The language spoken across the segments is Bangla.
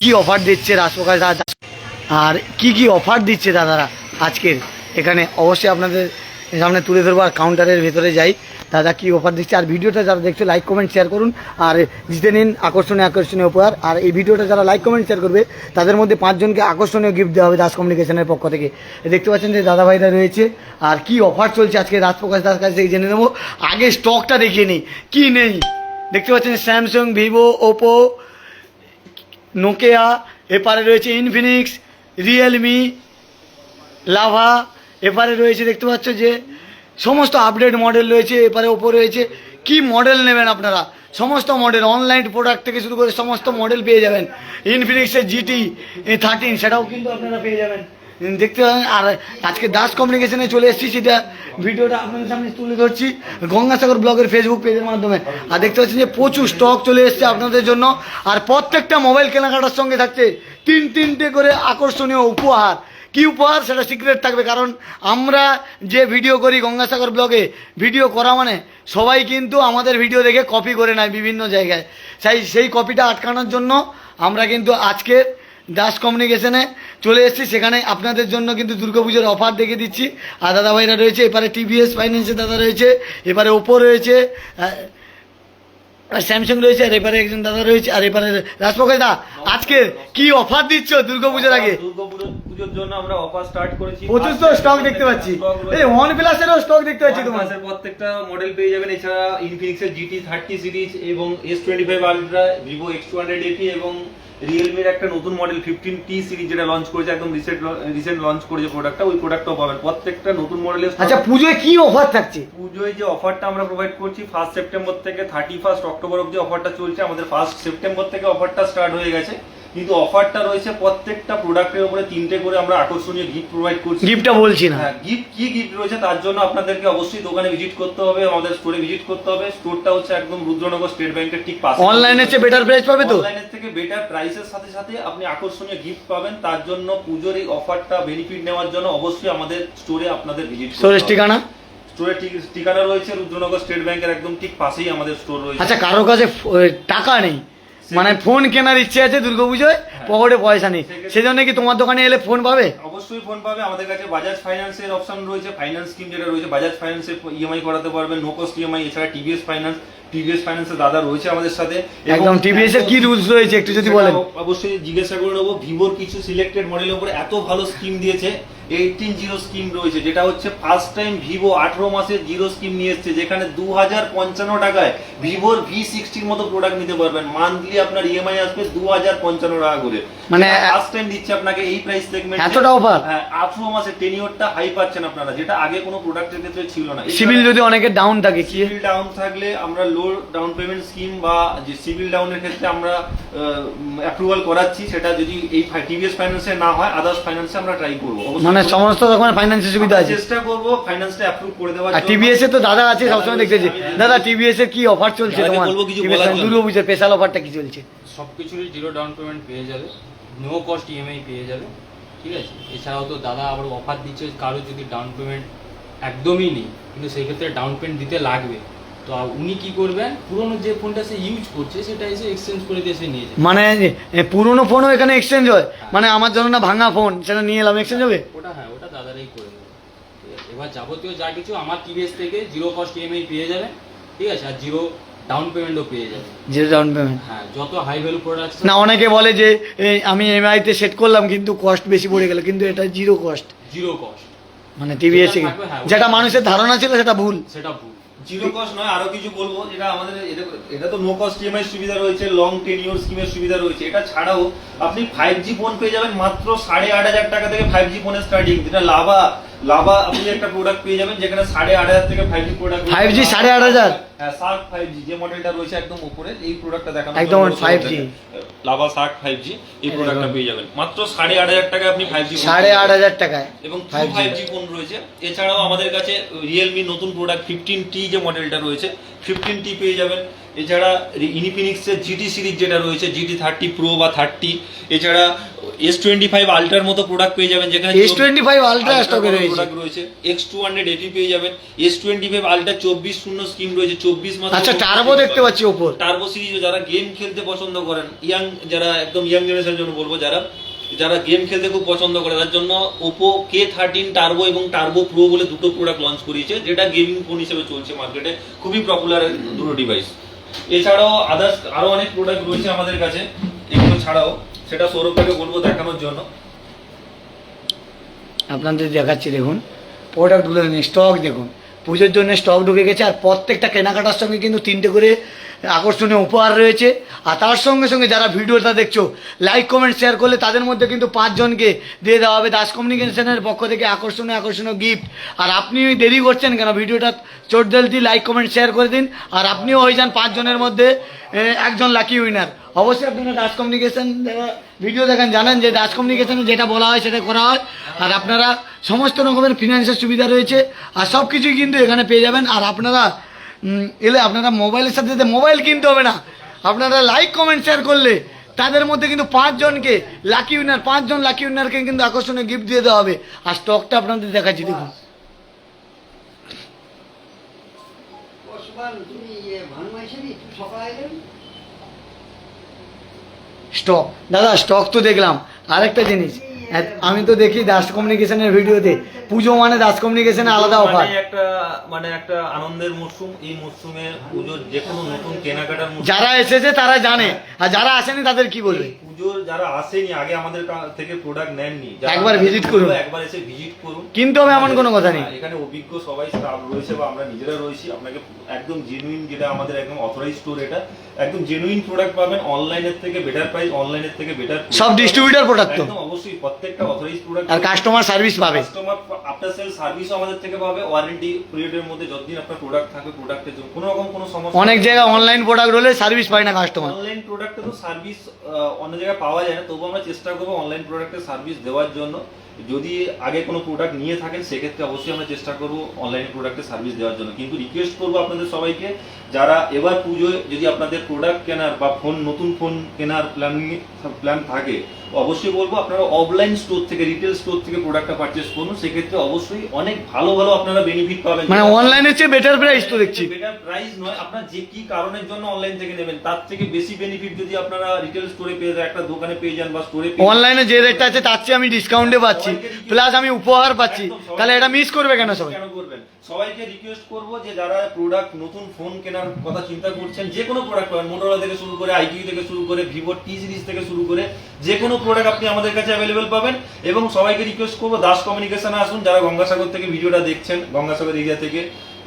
কি অফার দিচ্ছে রাজপ্রকাশ দাদা আর কি কি অফার দিচ্ছে দাদারা আজকের? এখানে অবশ্যই আপনাদের সামনে তুলে ধরবো আর কাউন্টারের ভেতরে যাই। দাদা কি অফার দিচ্ছে? আর ভিডিওটা যারা দেখছে লাইক কমেন্ট শেয়ার করুন। আর জিতে নিন আকর্ষণীয় আকর্ষণীয় উপহার। আর এই ভিডিওটা যারা লাইক কমেন্ট শেয়ার করবে, তাদের মধ্যে পাঁচজনকে আকর্ষণীয় গিফট দেওয়া হবে দাস কমিউনিকেশনের পক্ষ থেকে। দেখতে পাচ্ছেন যে দাদা ভাইরা রয়েছে। আর কি অফার চলছে আজকে রাজপ্রকাশ দাস কাছ জেনে নেব। আগে স্টকটা দেখিয়ে নিই। কী নেই? দেখতে পাচ্ছেন স্যামসাং ভিভো ওপো নোকিয়া, এপারে রয়েছে ইনফিনিক্স রিয়েলমি লাভা এপারে রয়েছে দেখতে পাচ্ছ যে সমস্ত আপডেট মডেল রয়েছে, এপারে ওপর রয়েছে। কি মডেল নেবেন আপনারা? সমস্ত মডেল অনলাইন প্রোডাক্ট থেকে শুরু করে সমস্ত মডেল পেয়ে যাবেন। ইনফিনিক্সের জিটি থার্টিন সেটাও কিন্তু আপনারা পেয়ে যাবেন। দেখতে পাবেন আর আজকে দাস কমিউনিকেশনে চলে এসেছি, সেটা ভিডিওটা আপনাদের সামনে তুলে ধরছি, গঙ্গাসাগর ব্লগের ফেসবুক পেজের মাধ্যমে। আর দেখতে পাচ্ছেন যে প্রচুর স্টক চলে এসেছে আপনাদের জন্য, আর প্রত্যেকটা মোবাইল কেনাকাটার সঙ্গে থাকছে তিন তিনটে করে আকর্ষণীয় উপহার। কি উপহার? সেটা সিক্রেট থাকবে, কারণ আমরা যে ভিডিও করি গঙ্গাসাগর ব্লগে ভিডিও করা মানে সবাই কিন্তু আমাদের ভিডিও দেখে কপি করে নেয় বিভিন্ন জায়গায়। সেই সেই কপিটা আটকানোর জন্য আমরা কিন্তু আজকের দাস কমিউনিকেশনে চলে এসেছি। সেখানে আপনাদের জন্য কিন্তু দুর্গাপুজোর অফার দেখে দিচ্ছি। আর দাদা ভাইরা রয়েছে এপারে টিভিএস ফাইন্যান্সের দাদা রয়েছে এপারে ওপো রয়েছে আর স্যামসাং রয়েছে আর এপারে একজন দাদা রয়েছে আর এপারে রাজপ্রকাশ দা আজকে কি অফার দিচ্ছ দুর্গাপুজোর আগে? পুজোর জন্য আমরা অফার স্টার্ট করেছি। প্রচুর তো স্টক দেখতে পাচ্ছি। এই ওয়ান প্লাসেরও স্টক দেখতে পাচ্ছি তোমার। প্রত্যেকটা মডেল পেয়ে যাবেন। এছাড়া ইনফিনিক্সের জিটি থার্টি সিরিজ এবং S twenty five ultra Vivo X two hundred FE এবং রিয়েলমির একটা নতুন মডেল ফিফটিন টি সিরিজ যেটা লঞ্চ করেছে একদম রিসেন্ট রিসেন্ট লঞ্চ করেছে প্রোডাক্টটা ওই প্রোডাক্টটাও পাবেন। প্রত্যেকটা নতুন মডেলের আচ্ছা পুজোয় কি অফার থাকছে? পুজোয় যে অফারটা আমরা প্রোভাইড করছি ফার্স্ট সেপ্টেম্বর থেকে থার্টি ফার্স্ট অক্টোবর অব্দি অফারটা চলছে। আমাদের ফার্স্ট সেপ্টেম্বর থেকে অফারটা স্টার্ট হয়ে গেছে। কিন্তু অফারটা রয়েছে প্রত্যেকটা প্রোডাক্টের উপরে তিনটে করে আমরা আকর্ষণীয় গিফট প্রোভাইড করছি। গিফটটা বলছি না। হ্যাঁ গিফট কি গিফট রয়েছে তার জন্য আপনাদেরকে অবশ্যই দোকানে ভিজিট করতে হবে আমাদের স্টোরে ভিজিট করতে হবে। স্টোরটা হচ্ছে একদম রুদ্রনগর স্টেট ব্যাংকের ঠিক পাশে অনলাইনের চেয়ে বেটার প্রাইস পাবে তো? অনলাইনের থেকে বেটার প্রাইসের সাথে সাথে আপনি আকর্ষণীয় গিফট পাবেন। তার জন্য পুজোর এই অফারটা বেনিফিট নেওয়ার জন্য অবশ্যই আমাদের স্টোরে আপনাদের ভিজিট সোরেশ ঠিকানা? স্টোরের ঠিকানা রয়েছে রুদ্রনগর স্টেট ব্যাংকের একদম ঠিক পাশেই আমাদের স্টোর রয়েছে। আচ্ছা কারও কাছে টাকা নেই। মানে ফোন কেনার ইচ্ছে আছে দুর্গাপুজোয় পকেটে পয়সা নেই। সেজন্য কি তোমার দোকানে এলে ফোন পাবে? অবশ্যই ফোন পাবে। আমাদের কাছে বাজাজ ফাইন্যান্সের অপশন রয়েছে। ফাইন্যান্স স্কিম যেটা রয়েছে বাজাজ ফাইন্যান্সের ইএমআই করাতে পারবেন নো কস্ট ইএমআই এছাড়া টিভিএস ফাইন্যান্স টিভিএস ফাইন্যান্সের দাদা রয়েছে আমাদের সাথে। একদম টিভিএস এর কি রুলস রয়েছে একটু যদি বলেন? অবশ্যই জিজ্ঞাসা করে নেব। ভিভোর কিছু সিলেক্টেড মডেলের উপরে এত ভালো স্কিম দিয়েছে। এইটিন জিরো স্কিম রয়েছে যেটা হচ্ছে ফার্স্ট টাইম ভিভো আঠারো মাসের জিরো স্কিম নিয়ে এসছে যেখানে দু হাজার পঞ্চান্ন টাকায় ভিভোর ভি সিক্সটির মতো প্রোডাক্ট নিতে পারবেন। মান্থলি আপনার ইএমআই আসবে দু হাজার পঞ্চান্ন টাকা করে। মানে ফার্স্ট টাইম দিচ্ছে আপনাকে এই প্রাইস সেগমেন্ট এতটা offer? হ্যাঁ আঠারো মাসের টেনিওরটা হাই পাচ্ছেন আপনারা যেটা আগে কোনো প্রোডাক্টের ক্ষেত্রে ছিল না। সিভিল যদি অনেকে ডাউন থাকে কি? সিভিল ডাউন থাকলে আমরা লো ডাউন পেমেন্ট স্কিম বা যে সিভিল ডাউনের ক্ষেত্রে আমরা অ্যাপ্রুভাল করাচ্ছি সেটা যদি এই টিভিএস ফাইন্যান্সে না হয় আদার্স ফাইন্যান্সে আমরা ট্রাই করব। অবশ্যই। মানে সমস্ত রকমের ফাইন্যান্সের সুবিধা আছে। চেষ্টা করব ফাইন্যান্সটা অ্যাপ্রুভ করে দেওয়ার আর টিভিএস এর তো দাদা আছে সবসময় দেখতেছি। দাদা টিভিএস এর কি অফার চলছে তোমার। দুর্গাপুজোর স্পেশাল অফারটা কি চলছে? সব কিছুরই জিরো ডাউন পেমেন্ট পেয়ে যাবে। নো কস্ট ইএমআই পেয়ে যাবে। ঠিক আছে? এছাড়াও তো দাদা আবার অফার দিচ্ছে কারও যদি ডাউন পেমেন্ট একদমই নেই কিন্তু সেই ক্ষেত্রে ডাউন পেমেন্ট দিতে লাগবে। তো উনি কি করবেন? পুরনো যে ফোনটা সে ইউজ করছে সেটা এসে এক্সচেঞ্জ করে দিয়ে নিয়ে যাবে। মানে পুরনো ফোনও এখানে এক্সচেঞ্জ হয়। মানে আমার জন্য না ভাঙা ফোন সেটা নিয়ে এলাম এক্সচেঞ্জ হবে? ওটা হ্যাঁ ওটা দাদারাই করে দেবে এবার যাবতীয় যা কিছু আমার টিভিএস থেকে জিরো কস্ট ইএমআই পেয়ে যাবেন ঠিক আছে আর জিরো ডাউন পেমেন্টও পেয়ে যাবে। জিরো ডাউন পেমেন্ট হ্যাঁ যত হাই ভ্যালু প্রোডাক্ট না অনেকে বলে যে আমি এমআই তে সেট করলাম কিন্তু কস্ট বেশি পড়ে গেল কিন্তু এটা জিরো কস্ট জিরো কস্ট মানে টিভিএস যেটা হ্যাঁ, যেটা মানুষের ধারণা ছিল সেটা ভুল। সেটা ভুল। জিরো কস্ট নয়, আরও কিছু বলব। যেটা আমাদের, এটা তো নো কস্ট ইএমআই সুবিধা রয়েছে লং টেনিওর স্কিমের সুবিধা রয়েছে। এটা ছাড়াও আপনি ফাইভ জি ফোন পেয়ে যাবেন মাত্র সাড়ে আট হাজার টাকা থেকে ফাইভ জি ফোনের স্টার্টিং যেটা লাভা লাভা আপনি একটা প্রোডাক্ট পেয়ে যাবেন যেখানে সাড়ে আট হাজার থেকে ফাইভ জি প্রোডাক্ট 5G সাড়ে আট হাজার? হ্যাঁ সার্ক ফাইভ জি যে মডেলটা রয়েছে একদম উপরে এই প্রোডাক্টটা দেখানো একদম 5G lava Shark five G এই প্রোডাক্টটা পেয়ে যাবেন। মাত্র সাড়ে আট হাজার টাকা আপনি ফাইভ জি সাড়ে আট হাজার টাকায় এবং ফাইভ ফাইভ জি ফোন রয়েছে। এছাড়াও আমাদের কাছে রিয়েলমি নতুন প্রোডাক্ট ফিফটিন টি যে মডেলটা রয়েছে ফিফটিন টি পেয়ে যাবেন। এছাড়া ইনফিনিক্সের জিটি সিরিজ যেটা রয়েছে জিটি থার্টি প্রো বা থার্টি এছাড়া এস টোয়েন্টি ফাইভ আল্ট্রার মতো প্রোডাক্ট পেয়ে যাবেন যেখানে S25 Ultra stock এ রয়েছে। প্রোডাক্ট রয়েছে। এক্স টু হান্ড্রেড এটি পেয়ে যাবেন। এস টোয়েন্টি ফাইভ আল্ট্রা চব্বিশ শূন্য স্কিম রয়েছে চব্বিশ মাস আচ্ছা টার্বো দেখতে পাচ্ছি ওপর। টার্বো সিরিজ যারা গেম খেলতে পছন্দ করেন ইয়াং যারা একদম ইয়াং জেনারেশনের জন্য বলব যারা যারা গেম খেলতে খুব পছন্দ করে তার জন্য ওপো কে থার্টিন টার্বো এবং টার্বো প্রো বলে দুটো প্রোডাক্ট লঞ্চ করিয়েছে যেটা গেমিং ফোন হিসেবে চলছে মার্কেটে খুবই পপুলার দুটো ডিভাইস এছাড়াও আদার্স আরও অনেক প্রোডাক্ট রয়েছে আমাদের কাছে, এগুলো ছাড়াও সেটা সৌরভকে বলব দেখানোর জন্য। আপনাদের দেখাচ্ছি দেখুন প্রোডাক্টগুলো স্টক দেখুন। পুজোর জন্য স্টক ঢুকে গেছে আর প্রত্যেকটা কেনাকাটার সঙ্গে কিন্তু তিনটে করে আকর্ষণীয় উপহার রয়েছে। আর তার সঙ্গে সঙ্গে যারা ভিডিওটা দেখছ লাইক কমেন্ট শেয়ার করলে তাদের মধ্যে কিন্তু পাঁচজনকে দিয়ে দেওয়া হবে দাস কমিউনিকেশনের পক্ষ থেকে আকর্ষণীয় আকর্ষণীয় গিফট আর আপনি দেরি করছেন কেন? ভিডিওটা চোট জলদি লাইক কমেন্ট শেয়ার করে দিন। আর আপনিও হয়ে যান পাঁচজনের মধ্যে। একজন লাকি উইনার অবশ্যই আপনারা দাস কমিউনিকেশন ভিডিও দেখেন, জানেন যে দাস কমিউনিকেশনে যেটা বলা হয় সেটা করা হয়। আর আপনারা সমস্ত রকমের ফিনান্সিয়াল সুবিধা রয়েছে। আর সব কিছুই কিন্তু এখানে পেয়ে যাবেন। আর আপনারা এলে আপনারা মোবাইলের সাথে সাথে মোবাইল কিনতে হবে না। আপনারা লাইক কমেন্ট শেয়ার করলে তাদের মধ্যে কিন্তু পাঁচজনকে লাকি উইনার পাঁচজন লাকি উইনারকে কিন্তু আকর্ষণীয় গিফট দিয়ে দেওয়া হবে। আর স্টকটা আপনাদের দেখাচ্ছি, দেখুন ওসমান তুমি ইয়ে ভানুমাইছেনি তুই সকালে আইলেন স্টক। দাদা স্টক তো দেখলাম। আরেকটা জিনিস। আমি তো দেখি দাস কমিউনিকেশনের ভিডিওতে। পুজো মানে দাস কমিউনিকেশনে আলাদা অফার মানে একটা মানে একটা আনন্দের মরশুম। এই মরশুমে পুজোর যে কোনো নতুন কেনাকাটার যারা এসেছে তারা জানে। আর যারা আসেনি তাদের কি বলবে? পুজোর যারা আসেনি আগে আমাদের থেকে প্রোডাক্ট নেননি। একবার visit করুন। একবার এসে ভিজিট করুন। কিন্তু হবে এমন কোনো কথা নেই। হ্যাঁ, এখানে অভিজ্ঞ সবাই স্টাফ রয়েছে বা আমরা নিজেরা রয়েছি। আপনাকে একদম জেনুইন যেটা আমাদের একদম অথরাইজ স্টোর এটা একদম জেনুইন প্রোডাক্ট পাবেন। অনলাইনের থেকে বেটার প্রাইস অনলাইনের থেকে বেটার সব distributor product তো। অবশ্যই। প্রত্যেকটা অথরাইজ প্রোডাক্ট আর কাস্টমার সার্ভিস পাবে। কাস্টমার আফটার সেল সার্ভিসও আমাদের থেকে পাবে। ওয়ারেন্টি পিরিয়ডের মধ্যে যতদিন আপনার প্রোডাক্ট থাকবে প্রোডাক্টের জন্য। কোনো রকম কোনো সমস্যা অনেক জায়গায় অনলাইন প্রোডাক্ট হলে সার্ভিস পায় না কাস্টমার অনলাইন প্রোডাক্টে তো সার্ভিস অন্য জায়গায় পাওয়া যায় না। তবু আমরা চেষ্টা করব অনলাইন প্রোডাক্টের সার্ভিস দেওয়ার জন্য। যদি আগে কোনো প্রোডাক্ট নিয়ে থাকেন সেক্ষেত্রে অবশ্যই আমরা চেষ্টা করব অনলাইন প্রোডাক্টের সার্ভিস দেওয়ার জন্য। কিন্তু রিকোয়েস্ট করব আপনাদের সবাইকে যারা এবার পুজোয় যদি আপনাদের প্রোডাক্ট কেনার বা ফোন নতুন ফোন কেনার প্ল্যান প্ল্যান থাকে অবশ্যই বলব আপনারা অফলাইন স্টোর থেকে রিটেল স্টোর থেকে প্রোডাক্টটা পারচেস করুন। সেক্ষেত্রে অবশ্যই অনেক ভালো ভালো আপনারা বেনিফিট পাবেন। মানে অনলাইনের চেয়ে বেটার প্রাইস তো দেখছি। বেটার প্রাইস নয় আপনার যে কি কারণের জন্য অনলাইন থেকে নেবেন তার থেকে বেশি বেনিফিট যদি আপনারা রিটেল স্টোরে পেয়ে যান একটা দোকানে পেয়ে যান বা স্টোরে অনলাইনে যে রেটটা আছে তার চেয়ে আমি ডিসকাউন্টে পাচ্ছি। প্লাস আমি উপহার পাচ্ছি। তাহলে এটা মিস করবে কেন সবাই? কেন করবেন? সবাইকে রিকোয়েস্ট করব যে যারা প্রোডাক্ট নতুন ফোন কেনার কথা চিন্তা করছেন, যে কোনো প্রোডাক্ট পাবেন। মোটরোলা থেকে শুরু করে আইকিউ থেকে শুরু করে ভিভো টি সিরিজ থেকে শুরু করে, যে কোনো প্রোডাক্ট আপনি আমাদের কাছে অ্যাভেলেবেল পাবেন। এবং সবাইকে রিকোয়েস্ট করব, দাস কমিউনিকেশনে আসুন। যারা গঙ্গাসাগর থেকে ভিডিওটা দেখছেন, গঙ্গাসাগর এরিয়া থেকে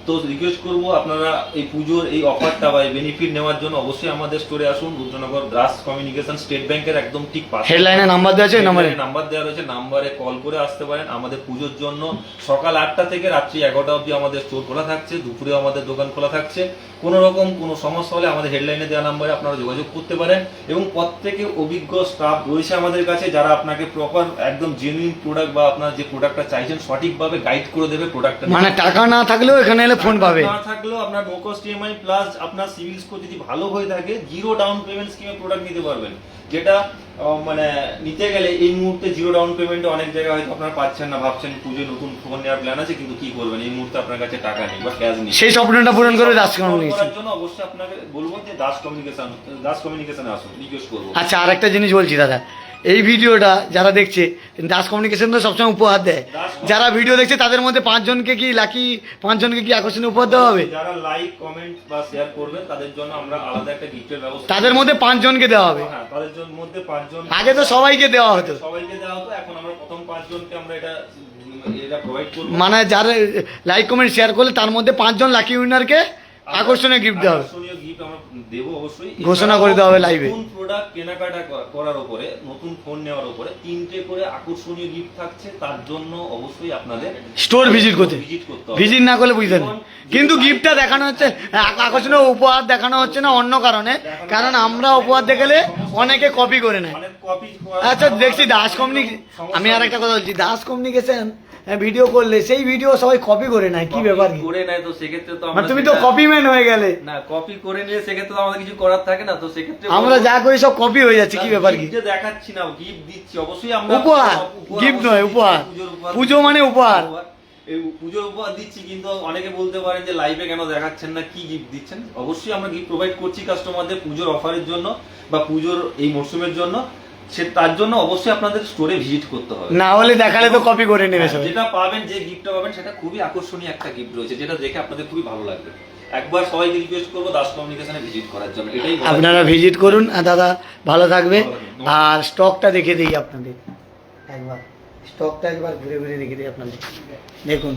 তো রিকোয়েস্ট করব আপনারা এই পুজোর এই অফারটা বা বেনিফিট নেওয়ার জন্য অবশ্যই আমাদের স্টোরে আসুন রুদ্রনগর দাস কমিউনিকেশন স্টেট ব্যাংকের একদম ঠিক পাশে। হেডলাইনে নাম্বার দেওয়া আছে নাম্বারে নাম্বার দেওয়া রয়েছে নাম্বারে কল করে আসতে পারেন। আমাদের পুজোর জন্য সকাল আটটা থেকে রাত্রি এগারোটা অবধি আমাদের স্টোর খোলা থাকছে দুপুরে আমাদের দোকান খোলা থাকছে। কোনো রকম কোনো সমস্যা হলে আমাদের হেডলাইনে দেওয়া নাম্বারে আপনারা যোগাযোগ করতে পারেন এবং প্রত্যেকে অভিজ্ঞ স্টাফ রয়েছে আমাদের কাছে যারা আপনাকে প্রপার একদম জেনুইন প্রোডাক্ট বা আপনার যে প্রোডাক্টটা চাইছেন সঠিকভাবে গাইড করে দেবে প্রোডাক্টটা মানে টাকা না থাকলেও এখানে এলে ফোন পাবে। না থাকলেও আপনার নো কস্ট ইএমআই প্লাস আপনার সিভিল স্কোর যদি ভালো হয়ে থাকে জিরো ডাউন পেমেন্ট স্কিমে প্রোডাক্ট নিতে পারবেন। যেটা মানে নিতে গেলে এই মুহূর্তে জিরো ডাউন পেমেন্টে অনেক জায়গায় হয়তো আপনারা পাচ্ছেন না ভাবছেন পুজোয় নতুন ফোন নেওয়ার প্ল্যান আছে কিন্তু কি করবেন? এই মুহূর্তে আপনার কাছে টাকা নেই বা ক্যাশ নেই। সেই স্বপ্নটা পূরণ করে দাস কমিউনিকেশন জন্য অবশ্যই আপনাকে বলব যে দাস কমিউনিকেশন দাস কমিউনিকেশনে আসুন রিকোয়েস্ট করব। আচ্ছা আর একটা জিনিস বলছি দাদা। এই ভিডিওটা যারা দেখছে দাস কমিউনিকেশন তো সবসময় উপহার দেয়। যারা ভিডিও দেখছে তাদের মধ্যে পাঁচজনকে কি লাকি পাঁচজনকে কি আকর্ষণীয় উপহার দেওয়া হবে? যারা লাইক কমেন্ট বা শেয়ার করবেন তাদের জন্য আমরা আলাদা একটা গিফটের ব্যবস্থা তাদের মধ্যে পাঁচজনকে দেওয়া হবে। হ্যাঁ তাদের মধ্যে পাঁচজন আগে তো সবাইকে দেওয়া হতো। সবাইকে দেওয়া হতো এখন আমরা প্রথম পাঁচজনকে আমরা এটা করব। মানে যারা লাইক কমেন্ট শেয়ার করলে তার মধ্যে পাঁচজন লাকি উইনারকে আকর্ষণীয় গিফট দেওয়া হবে। আকর্ষণীয় gift আমরা দেবো অবশ্যই। ঘোষণা করে দেওয়া হবে লাইভে নতুন প্রোডাক্ট কেনাকাটা করার উপরে নতুন ফোন নেওয়ার উপরে তিনটে করে আকর্ষণীয় গিফট থাকছে তার জন্য অবশ্যই আপনাদের স্টোর ভিজিট করতে। ভিজিট করতে হবে। ভিজিট না করলে বুঝতে কিন্তু গিফটটা দেখানো হচ্ছে আকর্ষণীয় উপহার দেখানো হচ্ছে না অন্য কারণে। কারণ আমরা উপহার দেখালে অনেকে কপি করে নেয়। আচ্ছা দেখছি দাস কমিউনিকেশন আমি আর একটা কথা বলছি দাস কমিউনিকেশন ভিডিও করলে সেই ভিডিও সবাই কপি করে নেয় কি ব্যাপার কি? করে নেয় তো সেক্ষেত্রে তো মানে আমরা তুমি তো কপি ম্যান হয়ে গেলে। না কপি করে নিলে সেক্ষেত্রে তো আমাদের কিছু করার থাকে না তো সেক্ষেত্রে আমরা যা করি সব কপি হয়ে যাচ্ছে কি ব্যাপার কি? দেখাচ্ছি না গিফট দিচ্ছি অবশ্যই আমরা উপহার গিফট নয় উপহার। পুজো দিচ্ছি। মানে উপহার। এই পুজোর উপহার দিচ্ছি কিন্তু অনেকে বলতে পারেন যে লাইভে কেন দেখাচ্ছেন না কি গিফট দিচ্ছেন? অবশ্যই আমরা গিফট প্রোভাইড করছি কাস্টমারদের পুজোর অফারের জন্য বা পুজোর এই মরশুমের জন্য। সে তার জন্য অবশ্যই আপনাদের স্টোরে ভিজিট করতে হবে। না হলে দেখালে তো কপি করে নেবে হ্যাঁ, সবাই। যেটা পাবেন যে গিফটটা পাবেন সেটা খুবই আকর্ষণীয় একটা গিফট রয়েছে যেটা দেখে আপনাদের খুবই ভালো লাগবে। একবার সবাইকে রিকোয়েস্ট করব দাস কমিউনিকেশনে ভিজিট করার জন্য এটাই আপনারা ভিজিট করুন আর দাদা ভালো থাকবে। আর স্টকটা দেখে দিই আপনাদের। একবার স্টকটা একবার ঘুরে ঘুরে দেখে দিই আপনাদের। দেখুন।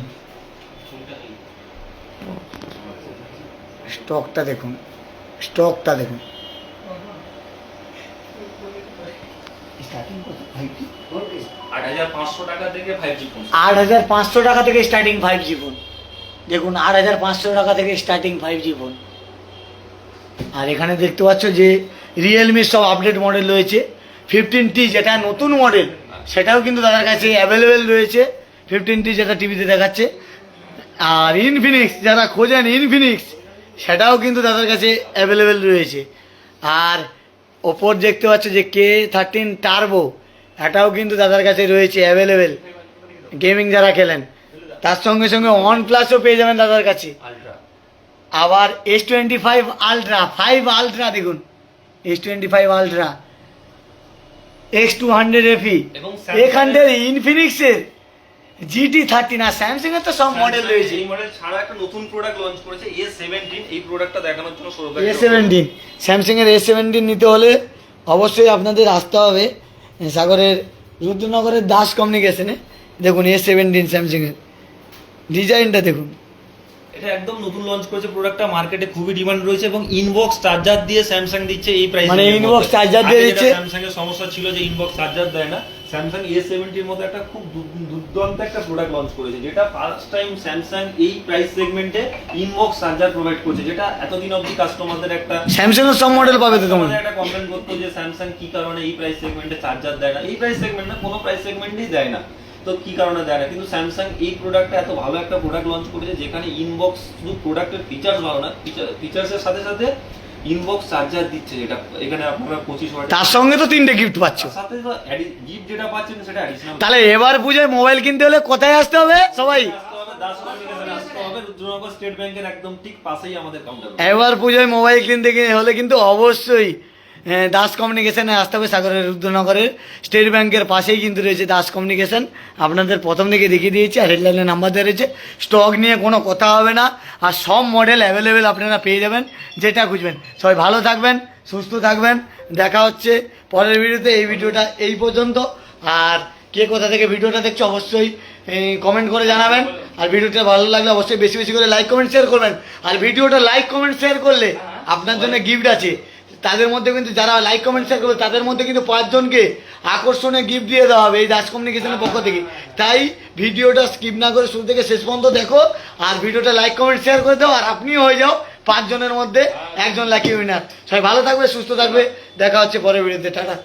স্টকটা দেখুন স্টকটা দেখুন। আট হাজার পাঁচশো টাকা থেকে ফাইভ জি ফোন আট হাজার পাঁচশো টাকা থেকে স্টার্টিং ফাইভ জি ফোন দেখুন আট হাজার পাঁচশো টাকা থেকে স্টার্টিং ফাইভ জি ফোন আর এখানে দেখতে পাচ্ছ যে রিয়েলমির সব আপডেট মডেল রয়েছে। ফিফটিন টি যেটা নতুন মডেল সেটাও কিন্তু তাদের কাছে অ্যাভেলেবেল রয়েছে। ফিফটিন টি যেটা টিভিতে দেখাচ্ছে। আর ইনফিনিক্স যারা খোঁজেন ইনফিনিক্স সেটাও কিন্তু তাদের কাছে অ্যাভেলেবেল রয়েছে। আর ওপর দেখতে পাচ্ছ যে কে থার্টিন টার্বো এটাও কিন্তু দাদার কাছে রয়েছে অ্যাভেলেবেল গেমিং যারা খেলেন। তার সঙ্গে সঙ্গে ওয়ান প্লাসও পেয়ে যাবেন দাদার কাছে। আবার S twenty five ultra five ultra দেখুন। S twenty five ultra X two hundred FE Samsung- এখানটার ইনফিনিক্সের জিটি থার্টিন আর স্যামসাং এর তো সব মডেল রয়েছে। এই মডেল ছাড়া একটা নতুন প্রোডাক্ট লঞ্চ করেছে এ সেভেন্টিন এই প্রোডাক্টটা দেখানোর জন্য সৌরভ এ সেভেন্টিন স্যামসাং এর এ সেভেন্টিন নিতে হলে অবশ্যই আপনাদের আসতে হবে সাগরের রুদ্রনগরের দাস কমিউনিকেশনে দেখুন এ সেভেন্টিন স্যামসাং এর। ডিজাইনটা দেখুন। এটা একদম নতুন লঞ্চ করেছে প্রোডাক্টটা মার্কেটে খুবই ডিমান্ড রয়েছে এবং ইনবক্স চার্জার দিয়ে স্যামসাং দিচ্ছে এই প্রাইস মানে inbox charger দিয়ে দিচ্ছে। স্যামসাং এর সমস্যা ছিল যে ইনবক্স চার্জার দেয় না। স্যামসাং এ সেভেন্টির মতো একটা খুব দুর্দান্ত একটা প্রোডাক্ট লঞ্চ করেছে যেটা ফার্স্ট টাইম স্যামসাং এই প্রাইস সেগমেন্টে ইনবক্স চার্জার প্রোভাইড করছে যেটা এতদিন অবধি কাস্টমারদের একটা স্যামসাং এর সব মডেল পাবে তো তোমার একটা কমপ্লেন করতো যে স্যামসাং কি কারণে এই প্রাইস সেগমেন্টে চার্জার দেয় না। এই প্রাইস সেগমেন্ট না কোনো প্রাইস সেগমেন্টই দেয় না। তো কি কারণে দেয় না? কিন্তু স্যামসাং এই প্রোডাক্টটা এত ভালো একটা প্রোডাক্ট লঞ্চ করেছে যেখানে ইনবক্স শুধু প্রোডাক্টের ফিচার্স ভালো না ফিচার্সের সাথে সাথে ইনবক্স চার্জার দিচ্ছে যেটা এখানে আপনারা পঁচিশ তার সঙ্গে তো তিনটে গিফট পাচ্ছ। সাথে গিফট যেটা পাচ্ছেন সেটা অ্যাডিশনাল তাহলে এবার পুজোয় মোবাইল কিনতে হলে কোথায় আসতে হবে? সবাই। এবার পুজোয় মোবাইল কিনতে হলে কিন্তু অবশ্যই দাস কমিউনিকেশনে আসতে হবে সাগরের, রুদ্রনগরের। স্টেট ব্যাংকের পাশেই কিন্তু রয়েছে দাস কমিউনিকেশন। আপনাদের প্রথম থেকে দেখিয়ে দিয়েছি, আর হেডলাইনে নাম্বার দেওয়া রয়েছে। স্টক নিয়ে কোনো কথা হবে না, আর সব মডেল অ্যাভেলেবেল আপনারা পেয়ে যাবেন, যেটা খুঁজবেন। সবাই ভালো থাকবেন, সুস্থ থাকবেন। দেখা হচ্ছে পরের ভিডিওতে এই ভিডিওটা এই পর্যন্ত। আর কে কোথা থেকে ভিডিওটা দেখছ অবশ্যই কমেন্ট করে জানাবেন। আর ভিডিওটা ভালো লাগলে অবশ্যই বেশি বেশি করে লাইক কমেন্ট শেয়ার করবেন। আর ভিডিওটা লাইক কমেন্ট শেয়ার করলে আপনার জন্য গিফট আছে। তাদের মধ্যে কিন্তু যারা লাইক কমেন্ট শেয়ার করবে, তাদের মধ্যে কিন্তু পাঁচজনকে আকর্ষণে গিফট দিয়ে দেওয়া হবে এই দাস কমিউনিকেশনের পক্ষ থেকে। তাই ভিডিওটা স্কিপ না করে শুরু থেকে শেষ পর্যন্ত দেখো, আর ভিডিওটা লাইক কমেন্ট শেয়ার করে দাও, আর আপনিও হয়ে যাও পাঁচজনের মধ্যে একজন লাকি উইনার সবাই ভালো থাকবে, সুস্থ থাকবে, দেখা হচ্ছে পরের ভিডিওতে টাটা।